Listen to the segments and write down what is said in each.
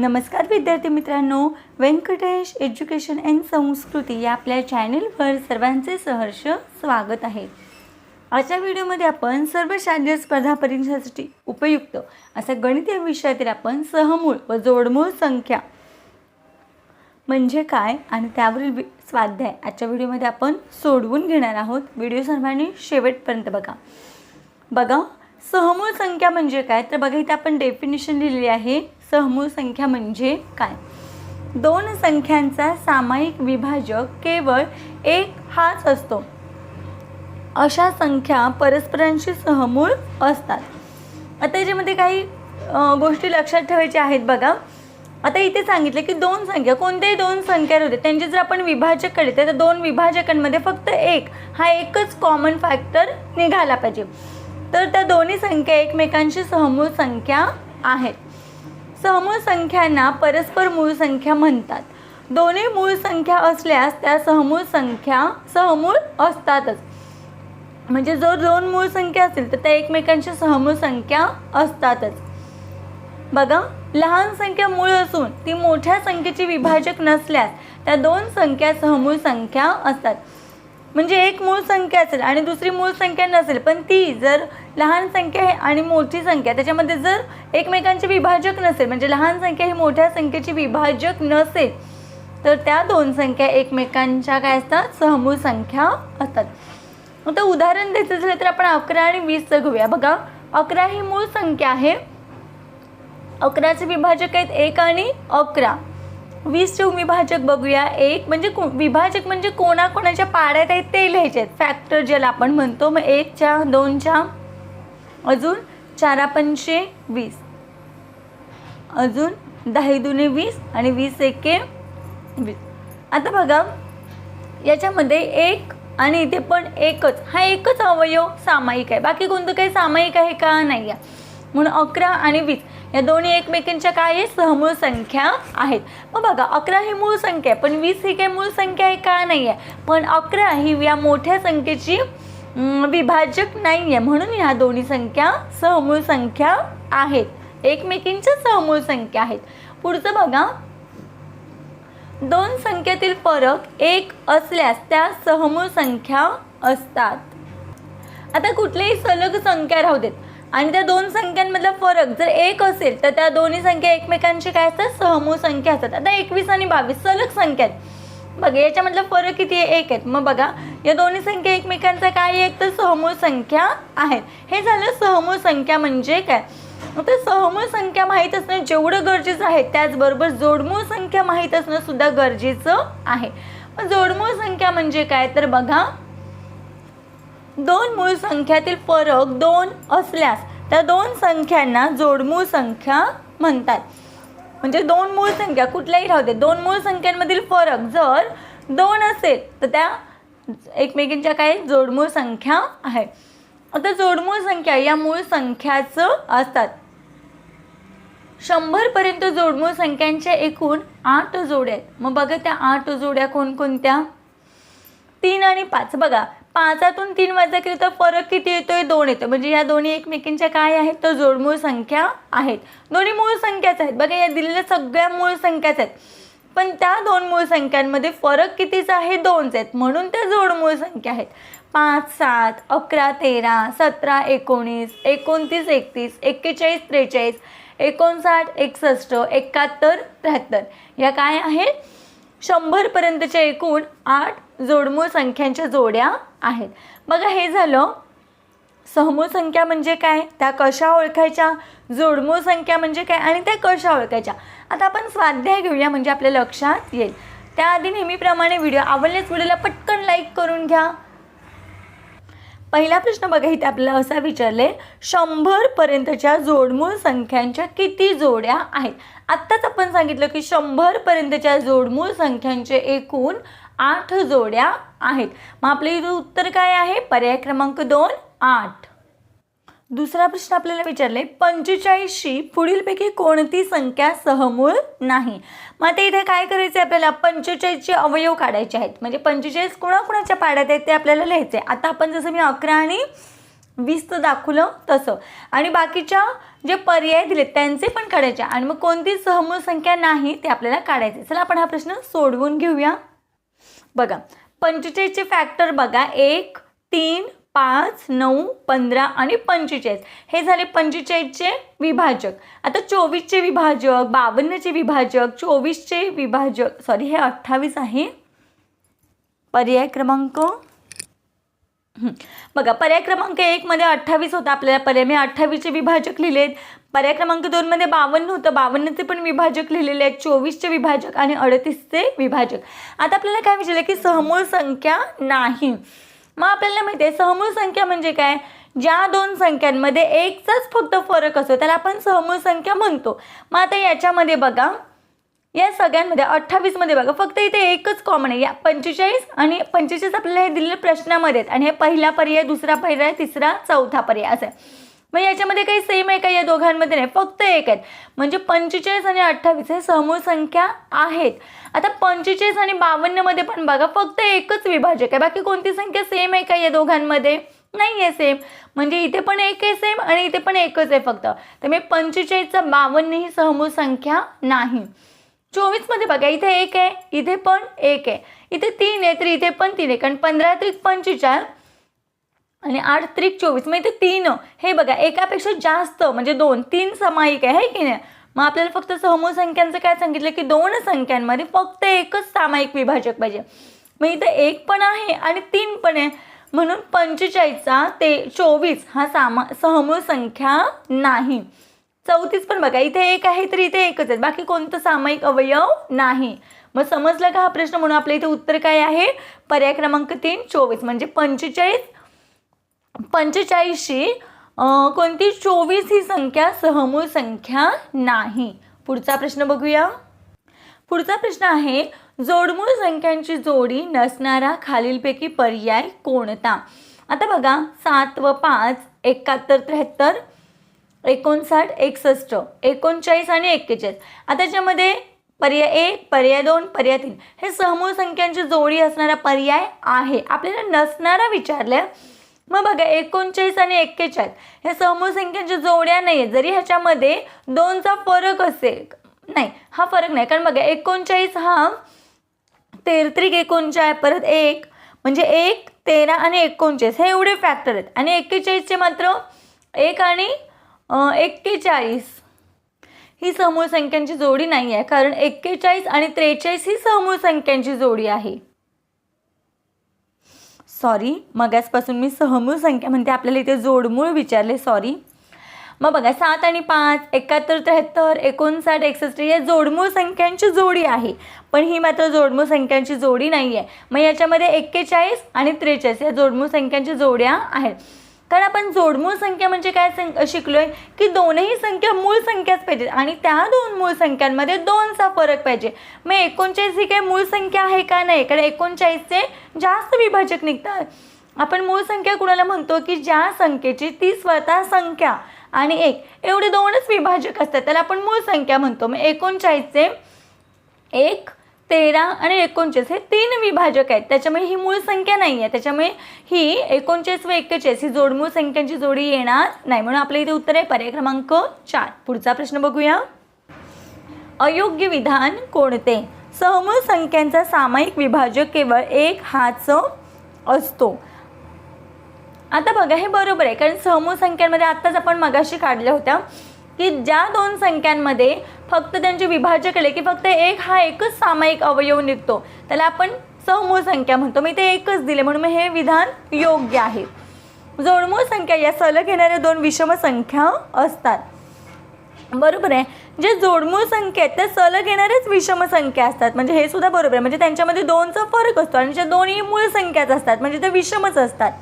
नमस्कार विद्यार्थी मित्रांनो व्यंकटेश एज्युकेशन अँड संस्कृती या आपल्या चॅनेलवर सर्वांचे सहर्ष स्वागत आहे. आजच्या व्हिडिओमध्ये आपण सर्व शालेय स्पर्धा परीक्षेसाठी उपयुक्त असा गणित या विषयातील आपण सहमूळ व जोडमूळ संख्या म्हणजे काय आणि त्यावरील स्वाध्याय आजच्या व्हिडिओमध्ये आपण सोडवून घेणार आहोत. व्हिडिओ सर्वांनी शेवटपर्यंत बघा. बघा सहमूळ संख्या म्हणजे काय? तर बघा इथे आपण डेफिनेशन लिहिलेली आहे. सहमूळ संख्या म्हणजे काय? दोन संख्यांचा सामायिक विभाजक केवळ एक हाच असतो. अशा संख्या परस्परांशी सहमूळ असतात. आता याच्यामध्ये काही गोष्टी लक्षात ठेवायच्या आहेत बघा. आता इथे सांगितलं की दोन संख्या कोणत्याही दोन संख्या होते त्यांचे जर आपण विभाजक केले तर दोन विभाजकांमध्ये फक्त एक हा एकच कॉमन फॅक्टर निघाला पाहिजे. तर त्या दोन्ही संख्या एकमेकांशी सहमूळ संख्या आहेत. सहमूळ संख्यांना परस्पर मूळ संख्या म्हणतात. दोन्ही मूळ संख्या असल्यास त्या सहमूळ संख्या सहमूळ असतातच. म्हणजे जर दोन मूळ संख्या असतील तर त्या एकमेकांशी सहमूळ संख्या असतातच. बघा लहान संख्या मूळ असून ती मोठ्या संख्येची विभाजक नसल्यास त्या दोन संख्या सहमूळ संख्या असतात. म्हणजे एक मूळ संख्या असेल आणि दुसरी मूळ संख्या नसेल पण ती जर लहान संख्या आहे आणि मोठी संख्या त्याच्यामध्ये जर एकमेकांचे विभाजक नसेल म्हणजे लहान संख्या ही मोठ्या संख्येची विभाजक नसेल तर त्या दोन संख्या एकमेकांच्या काय असतात? सहमूळ संख्या असतात. आता उदाहरण द्यायचं झालं तर आपण अकरा आणि वीसचं घेऊया. बघा अकरा ही मूळ संख्या आहे. अकराचे विभाजक आहेत एक आणि अकरा. वीसचे विभाजक बघूया. एक म्हणजे को विभाजक म्हणजे कोणाकोणाच्या पाड्यात आहेत ते लिहायचे आहेत फॅक्टर ज्याला आपण म्हणतो मग एकच्या दोनच्या अजून चारा पंचे वीस. अजून दहा दुने वीस आणि वीस एके वीस. आता बघा याच्यामध्ये एक आणि इथे पण एकच. हा एकच अवयव सामायिक आहे. बाकी कोणतं काही सामायिक आहे का? नाही आहे म्हणून अकरा आणि वीस. या दोन्ही एकमेकींच्या काय आहे सहमूळ संख्या आहेत. मग बघा अकरा ही मूळ संख्या आहे पण वीस ही काय मूळ संख्या आहे का नाही आहे पण अकरा ही या मोठ्या संख्येची विभाजक नाही आहे म्हणून ह्या दोन्ही संख्या सहमूळ संख्या आहेत. एकमेकींच्या सहमूळ संख्या आहेत. पुढचं बघा. दोन संख्येतील फरक एक असल्यास त्या सहमूळ संख्या असतात. आता कुठल्याही सलग संख्या राहू देत. आणि त्या दोन संख्यांमधला फरक जर एक असेल तर त्या दोन्ही संख्या एकमेकांची काय असतात? सहमूळ संख्या असतात. आता एकवीस आणि बावीस सलग संख्या आहेत. बघा याच्यामधला फरक किती आहे? एक आहेत. मग बघा या दोन्ही संख्या एकमेकांचा काय एक तर सहमूळ संख्या आहेत. हे झालं सहमूळ संख्या म्हणजे काय? तर सहमूळ संख्या माहीत असणं जेवढं गरजेचं आहे त्याचबरोबर जोडमूळ संख्या माहीत असणं सुद्धा गरजेचं आहे. मग जोडमूळ संख्या म्हणजे काय? तर बघा दोन मूळ संख्यातील फरक दोन असल्यास त्या दोन संख्यांना जोडमूळ संख्या म्हणतात. म्हणजे दोन मूळ संख्या कुठल्याही राहू दे. दोन मूळ संख्यांमधील फरक जर दोन असेल तर त्या एकमेकींच्या काही जोडमूळ संख्या आहे. आता जोडमूळ संख्या या मूळ संख्याचं असतात. शंभरपर्यंत जोडमूळ संख्यांच्या एकूण आठ जोड्या आहेत. मग बघा त्या आठ जोड्या कोणकोणत्या? तीन आणि पाच. बघा पाचातून तीन वजा केली तर फरक किती येतोय? दोन येतो म्हणजे या दोन्ही एकमेकींच्या काय आहेत? तर जोडमूळ संख्या आहेत. दोन्ही मूळ संख्याच आहेत. बघा या दिलेल्या सगळ्या मूळ संख्याच आहेत. पण त्या दोन मूळ संख्यांमध्ये फरक कितीचा आहे? दोनच आहेत. म्हणून त्या जोडमूळ संख्या आहेत. पाच सात अकरा तेरा सतरा एकोणीस एकोणतीस एकतीस एक्केचाळीस त्रेचाळीस एकोणसाठ एकसष्ट एकाहत्तर त्र्याहत्तर. या काय आहेत? शंभरपर्यंतच्या एकूण आठ जोडमूळ संख्यांच्या जोड्या आहेत. बघा हे झालं. सहमूळ संख्या म्हणजे काय? त्या कशा ओळखायच्या? जोडमूळ संख्या म्हणजे काय? आणि त्या कशा ओळखायच्या? आता आपण स्वाध्याय घेऊया म्हणजे आपल्या लक्षात येईल. त्याआधी नेहमीप्रमाणे व्हिडिओ आवडल्याच व्हिडिओला पटकन लाईक करून घ्या. पहिला प्रश्न बघा इथे आपल्याला असा विचारले शंभरपर्यंतच्या जोडमूळ संख्यांच्या किती जोड्या आहेत? आत्ताच आपण सांगितलं की शंभरपर्यंतच्या जोडमूळ संख्यांचे एकूण आठ जोड्या आहेत. मग आपलं इथं उत्तर काय आहे? पर्याय क्रमांक दोन आठ. दुसरा प्रश्न आपल्याला विचारले पंचेचाळीसशी पुढीलपैकी कोणती संख्या सहमूळ नाही? मग आता इथे काय करायचं आहे आपल्याला? पंचेचाळीसचे अवयव काढायचे आहेत. म्हणजे पंचेचाळीस कोणाकोणाच्या पाड्यात आहेत ते आपल्याला लिहायचे आहे आता आपण जसं मी अकरा आणि वीसचं दाखवलं तसं. आणि बाकीच्या जे पर्याय दिलेत त्यांचे पण काढायचे. आणि मग कोणती सहमूळ संख्या नाही ते आपल्याला काढायचे चला आपण हा प्रश्न सोडवून घेऊया. बघा पंचेचाळीसचे फॅक्टर बघा एक तीन पाच नऊ पंधरा आणि पंचेचाळीस. हे झाले पंचेचाळीसचे विभाजक. आता चोवीसचे विभाजक बावन्नचे विभाजक चोवीसचे विभाजक सॉरी हे अठ्ठावीस आहे. पर्याय क्रमांक? बघा पर्याय क्रमांक एकमध्ये अठ्ठावीस होता आपल्याला. पर्याय मी अठ्ठावीसचे विभाजक लिहिलेत. पर्याय क्रमांक दोनमध्ये बावन्न होतं. बावन्नचे पण विभाजक लिहिलेले आहेत. चोवीसचे विभाजक आणि अडतीसचे विभाजक. आता आपल्याला काय विचारलं की सहमूळ संख्या नाही. मग आपल्याला माहिती आहे सहमूळ संख्या म्हणजे काय? ज्या दोन संख्यांमध्ये एकचाच फक्त फरक असतो त्याला आपण सहमूळ संख्या म्हणतो. मग आता याच्यामध्ये बघा या सगळ्यांमध्ये अठ्ठावीसमध्ये बघा फक्त इथे एकच कॉमन आहे. या पंचेचाळीस आणि पंचेचाळीस आपल्याला हे दिलेल्या प्रश्नामध्ये आहेत. आणि हे पहिला पर्याय दुसरा पर्याय तिसरा चौथा पर्याय असं आहे. मग याच्यामध्ये काही सेम आहे का? या दोघांमध्ये नाही. फक्त एक आहेत. म्हणजे पंचेचाळीस आणि अठ्ठावीस हे समूळ संख्या आहेत. आता पंचेचाळीस आणि बावन्नमध्ये पण बघा फक्त एकच विभाजक आहे. बाकी कोणती संख्या सेम आहे का या दोघांमध्ये? नाही आहे सेम म्हणजे इथे पण एक आहे सेम आणि इथे पण एकच आहे फक्त. तर मी पंचेचाळीसचा बावन्न ही समूळ संख्या नाही. चोवीसमध्ये बघा इथे एक आहे इथे पण एक आहे. इथे तीन आहे तर इथे पण तीन आहे. कारण पंधरा त्रिक पंचेचाळीस आणि आठ त्रिक चोवीस मग इथे तीन. हे बघा एकापेक्षा जास्त म्हणजे दोन तीन सामायिक आहे की नाही? मग आपल्याला फक्त समूह संख्यांचं काय सांगितलं की दोन संख्यांमध्ये फक्त एकच सामायिक विभाजक पाहिजे. मग इथं एक पण आहे आणि तीन पण आहे. म्हणून पंचेचाळीसचा ते चोवीस हा सामा सहमूळ संख्या नाही. चौतीस पण बघा इथे एक आहे तर इथे एकच आहे. बाकी कोणतं सामायिक अवयव नाही. मग समजलं का हा प्रश्न? म्हणून आपल्या इथे उत्तर काय आहे? पर्याय क्रमांक तीन चोवीस. म्हणजे पंचेचाळीस पंचेचाळीसशी कोणती चोवीस ही संख्या सहमूळ संख्या नाही? पुढचा प्रश्न बघूया. पुढचा प्रश्न आहे जोडमूळ संख्यांची जोडी नसणारा खालीलपैकी पर्याय कोणता? आता बघा सात व पाच एकाहत्तर त्र्याहत्तर एकोणसाठ एकसष्ट एकोणचाळीस आणि एक्केचाळीस. आता त्याच्यामध्ये पर्याय एक पर्याय दोन पर्याय तीन. हे सहमूळ संख्यांची जोडी असणारा पर्याय आहे. आपल्याला नसणारा विचारलं मग बघा एकोणचाळीस आणि एक्केचाळीस ह्या समूह संख्यांच्या जोड्या नाही आहेत जरी ह्याच्यामध्ये दोनचा फरक असेल नाही हा फरक नाही. कारण बघा एकोणचाळीस हा तेरत्रिक एकोणचाळीस परत एक म्हणजे एक तेरा आणि एकोणचाळीस. हे एवढे फॅक्टर आहेत. आणि एक्केचाळीसचे मात्र एक आणि एक्केचाळीस. ही समूळ संख्यांची जोडी नाही आहे कारण एक्केचाळीस आणि त्रेचाळीस ही समूळ संख्यांची जोडी आहे. सॉरी मगासपासून मी सहमूळ संख्या म्हणते आपल्याला इथे जोडमूळ विचारले. सॉरी मग बघा सात आणि पाच एकाहत्तर त्र्याहत्तर एकोणसाठ एकसष्ट या जोडमूळ संख्यांची जोडी आहे. पण ही मात्र जोडमूळ संख्यांची जोडी नाही आहे मग याच्यामध्ये एक्केचाळीस आणि त्रेचाळीस या जोडमूळ संख्यांच्या जोड्या आहेत. कारण आपण जोडमूळ संख्या म्हणजे काय सं आहे की दोनही संख्या मूळ संख्याच पाहिजेत आणि त्या दोन मूळ संख्यांमध्ये दोनचा फरक पाहिजे. मग एकोणचाळीस ही काही मूळ संख्या आहे का नाही? कारण एकोणचाळीसचे जास्त विभाजक निघतात. आपण मूळ संख्या कुणाला म्हणतो? की ज्या संख्येची ती स्वतः संख्या आणि एक. एवढे दोनच विभाजक असतात. त्याला आपण मूळ संख्या म्हणतो. मग एकोणचाळीसचे एक तेरा आणि एकोणचाळीस हे तीन विभाजक आहेत. त्याच्यामुळे ही मूळ संख्या नाही आहे त्याच्यामुळे ही एकोणचाळीस व एक्केचाळीस ही जोडमूळ संख्यांची जोडी येणार नाही. म्हणून आपल्या इथे उत्तर आहे पर्याय क्रमांक चार. पुढचा प्रश्न बघूया. अयोग्य विधान कोणते? सहमूळ संख्यांचा सामायिक विभाजक केवळ एक हाच असतो. आता बघा हे बरोबर आहे. कारण सहमूळ संख्यांमध्ये आत्ताच आपण मगाशी काढल्या होत्या. की ज्या दोन संख्यांमध्ये फक्त त्यांचे विभाजक केले की फक्त एक हा एकच सामायिक अवयव निघतो. त्याला आपण समूह संख्या म्हणतो. मी ते एकच दिले म्हणून मग हे विधान योग्य आहे. जोडमूळ संख्या या सलग येणाऱ्या दोन विषम संख्या असतात. बरोबर आहे? जे जोडमूळ संख्या आहेत त्या सलग येणाऱ्याच विषम संख्या असतात. म्हणजे हे सुद्धा बरोबर आहे. म्हणजे त्यांच्यामध्ये दोनचा फरक असतो आणि ज्या दोन्ही मूळ संख्याच असतात. म्हणजे ते विषमच असतात.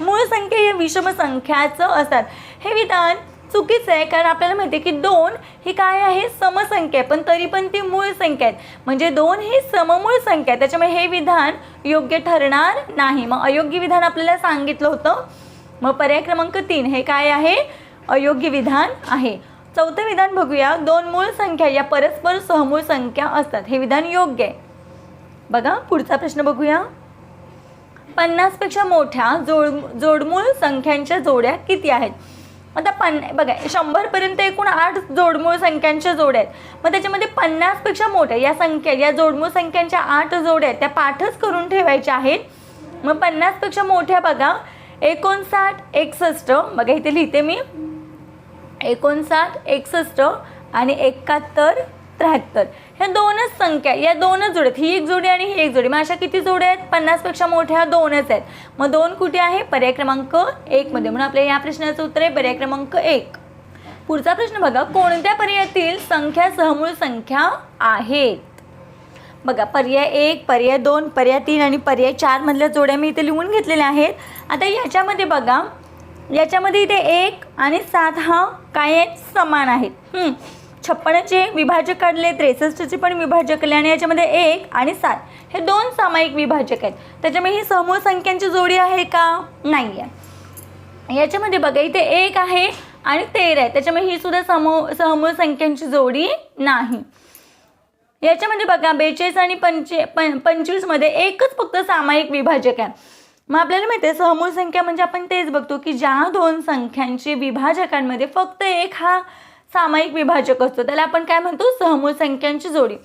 मूळ संख्या हे विषम संख्याचं असतात. हे विधान चुकीचं आहे कारण आपल्याला माहिती आहे की दोन ही काय आहे? समसंख्या आहे. पण तरी पण ती मूळ संख्या आहेत. म्हणजे दोन ही सममूळ संख्या आहे त्याच्यामुळे हे विधान योग्य ठरणार नाही. मग अयोग्य विधान आपल्याला सांगितलं होतं. मग पर्याय क्रमांक तीन हे काय आहे? अयोग्य विधान आहे. चौथं विधान बघूया. दोन मूळ संख्या या परस्पर सहमूळ संख्या असतात. हे विधान योग्य आहे. बघा पुढचा प्रश्न बघूया. पन्नासपेक्षा मोठ्या जोड जोडमूळ संख्यांच्या जोड्या किती आहेत? आता पन बघा शंभरपर्यंत एकूण आठ जोडमूळ संख्यांच्या जोड्या आहेत. मग त्याच्यामध्ये पन्नासपेक्षा मोठ्या या संख्या या जोडमूळ संख्यांच्या आठ जोड्या आहेत त्या पाठच करून ठेवायच्या आहेत. मग पन्नासपेक्षा मोठ्या बघा एकोणसाठ एकसष्ट बघा इथे लिहिते मी. एकोणसाठ एकसष्ट आणि एकाहत्तर त्र्याहत्तर. ह्या दोनच संख्या या दोनच जोड्या ही एक जोडी आणि ही एक जोडी. मग अशा किती जोड्या आहेत? पन्नासपेक्षा मोठ्या दोनच आहेत. मग दोन कुठे आहे? पर्याय क्रमांक एकमध्ये म्हणून आपल्या या प्रश्नाचं उत्तर आहे पर्याय क्रमांक एक. पुढचा प्रश्न बघा. कोणत्या पर्यायातील संख्या सहमूळ संख्या आहेत? बघा पर्याय एक पर्याय दोन पर्याय तीन आणि पर्याय चारमधल्या जोड्या मी इथे लिहून घेतलेल्या आहेत. आता याच्यामध्ये बघा. याच्यामध्ये इथे एक आणि सात हा काय आहेत? समान आहेत. छप्पनचे विभाजक काढले त्रेसष्टचे पण विभाजक केले आणि याच्यामध्ये एक आणि सात. हे दोन सामायिक विभाजक आहेत. त्याच्यामुळे ही समूह संख्यांची जोडी आहे का? नाही आहे याच्यामध्ये बघा इथे एक आहे आणि तेरा आहे. त्याच्यामुळे ही सुद्धा समूह समूळ संख्यांची जोडी नाही. याच्यामध्ये बघा बेचाळीस आणि पंचे पं पंचवीसमध्ये एकच फक्त सामायिक विभाजक आहे. मग आपल्याला माहिती आहे समूळ संख्या म्हणजे आपण तेच बघतो की ज्या दोन संख्यांचे विभाजकांमध्ये फक्त एक हा सामायिक विभाजक असतो. त्याला आपण काय म्हणतो? सहमूळ संख्यांची जोडी.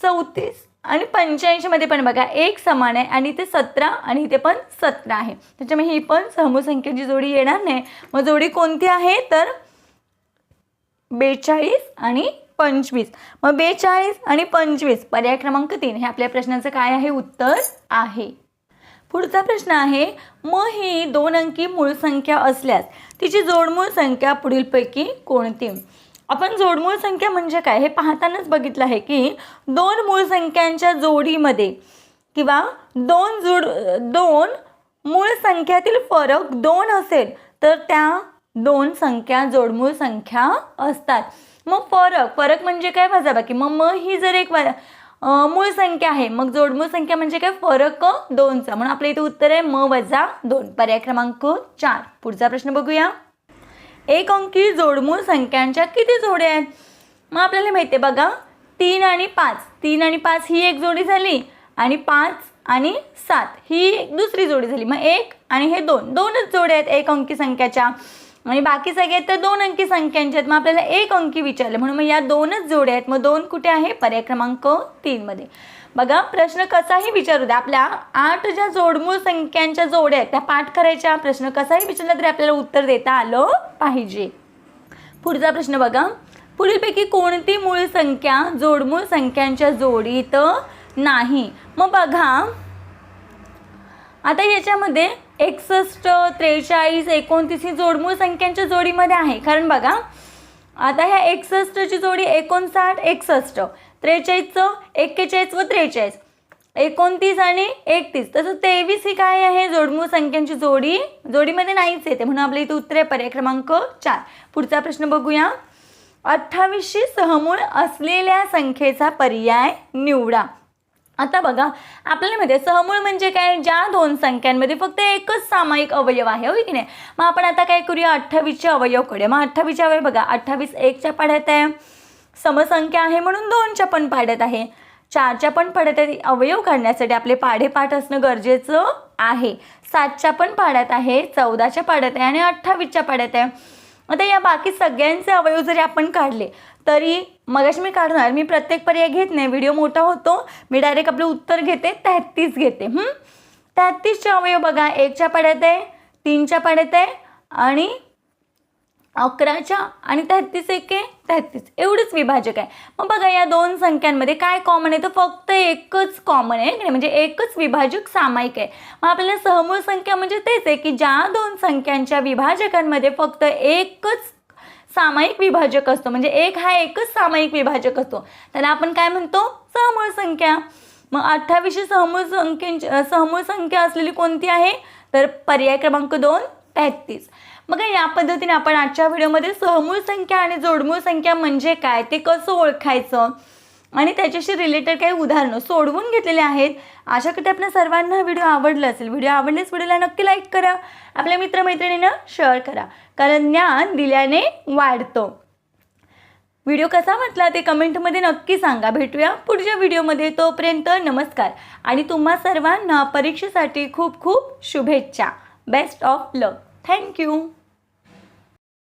चौतीस आणि पंच्याऐंशीमध्ये पण बघा एक समान आहे आणि ते सतरा आणि इथे पण सतरा आहे. त्याच्यामुळे ही पण सहमूळ संख्येची जोडी येणार नाही. मग जोडी कोणती आहे? तर बेचाळीस आणि पंचवीस. मग बेचाळीस आणि पंचवीस पर्याय क्रमांक तीन. हे आपल्या प्रश्नाचं काय आहे? उत्तर आहे. पुढचा प्रश्न आहे मग ही दोन अंकी मूळ संख्या असल्यास तिची जोडमूळ संख्या पुढीलपैकी कोणती? आपण जोडमूळ संख्या म्हणजे काय? हे पाहतानाच बघितलं आहे की दोन मूळ संख्यांच्या जोडीमध्ये किंवा दोन जोड दोन मूळ संख्यातील फरक दोन असेल तर त्या दोन संख्या जोडमूळ संख्या असतात. मग फरक फरक म्हणजे काय? वजाबाकी मग म ही जर एक वा- मूळ संख्या आहे. मग जोडमूळ संख्या म्हणजे काय? फरक दोनचा. म्हणून आपल्या इथे उत्तर आहे म वजा दोन. पर्याय क्रमांक चार. पुढचा प्रश्न बघूया. एक अंकी जोडमूळ संख्यांच्या किती जोड्या आहेत? मग आपल्याला माहिती आहे बघा. तीन आणि पाच. तीन आणि पाच ही एक जोडी झाली. आणि पाच आणि सात ही एक दुसरी जोडी झाली. मग एक आणि हे दोन. दोनच जोड्या आहेत एक अंकी संख्याच्या. आणि बाकी सगळे तर दोन अंकी संख्यांचे आहेत. मग आपल्याला एक अंकी विचारले. म्हणून मग या दोनच जोड्या आहेत. मग दोन कुठे आहे? पर्याय क्रमांक तीनमध्ये बघा प्रश्न कसाही विचारू द्या. आपल्या आठ ज्या जोडमूळ संख्यांच्या जोड्या आहेत त्या पाठ करायच्या. प्रश्न कसाही विचारला तरी आपल्याला उत्तर देता आलं पाहिजे. पुढचा प्रश्न बघा. पुढीलपैकी कोणती मूळ संख्या जोडमूळ संख्यांच्या जोडीत नाही? मग बघा. आता याच्यामध्ये एकसष्ट त्रेचाळीस एकोणतीस ही जोडमूळ संख्यांच्या जोडीमध्ये आहे. कारण बघा आता ह्या एकसष्टची जोडी एकोणसाठ एकसष्ट त्रेचाळीसचं एक्केचाळीस व त्रेचाळीस. एकोणतीस आणि एकतीस. तसं तेवीस ही काय आहे? जोडमूळ संख्यांची जोडी. जोडीमध्ये नाहीच येते म्हणून आपल्या इथे उत्तर आहे पर्याय क्रमांक चार. पुढचा प्रश्न बघूया. अठ्ठावीसशी सहमूळ असलेल्या संख्येचा पर्याय निवडा. आता बघा आपल्याला माहिती आहे सहमूळ म्हणजे काय? ज्या दोन संख्यांमध्ये फक्त एकच सामायिक अवयव आहे होय की नाही? मग आपण आता काय करूया? अठ्ठावीसच्या अवयव मग अठ्ठावीसचे अवयव बघा अठ्ठावीस एकच्या पाड्यात आहे समसंख्या आहे म्हणून दोनच्या पण पाड्यात आहे. चारच्या पण पाड्यात आहे अवयव काढण्यासाठी आपले पाढेपाठ असणं गरजेचं आहे. सातच्या पण पाड्यात आहे चौदाच्या पाड्यात आहे आणि अठ्ठावीसच्या पाड्यात आहे. आता या बाकी सगळ्यांचे अवयव जरी आपण काढले तरी मगाशी मी काढणार मी प्रत्येक पर्याय घेत नाही व्हिडिओ मोठा होतो मी डायरेक्ट आपलं उत्तर घेते तेहतीस घेते हं? तेहतीसचे अवयव बघा एकच्या पाड्यात आहे तीनच्या पाड्यात आहे आणि अकराच्या आणि तेहतीस एके तेहतीस. एवढंच विभाजक आहे. मग बघा या दोन संख्यांमध्ये काय कॉमन आहे? तर फक्त एकच कॉमन आहे की नाही? म्हणजे एकच विभाजक सामायिक आहे. मग आपल्याला सहमूळ संख्या म्हणजे तेच आहे की ज्या दोन संख्यांच्या विभाजकांमध्ये फक्त एकच सामायिक विभाजक असतो. म्हणजे एक हा एकच सामायिक विभाजक असतो. त्याला आपण काय म्हणतो? सहमूळ संख्या. मग अठ्ठावीसशे सहमूळ संख्यांची सहमूळ संख्या असलेली कोणती आहे? तर पर्याय क्रमांक दोन तेहतीस. बघा या पद्धतीने आपण आजच्या व्हिडिओमध्ये सहमूळ संख्या आणि जोडमूळ संख्या म्हणजे काय ते कसं ओळखायचं? आणि त्याच्याशी रिलेटेड काही उदाहरणं सोडवून घेतलेले आहेत. आशा करते आपल्या सर्वांना हा व्हिडिओ आवडला असेल. व्हिडिओ आवडल्यास व्हिडिओला नक्की लाईक करा. आपल्या मित्रमैत्रिणींना शेअर करा. कारण ज्ञान दिल्याने वाढतं. व्हिडिओ कसा वाटला ते कमेंटमध्ये नक्की सांगा. भेटूया पुढच्या व्हिडिओमध्ये. तोपर्यंत नमस्कार. आणि तुम्हा सर्वांना परीक्षेसाठी खूप खूप शुभेच्छा. Best of luck thank you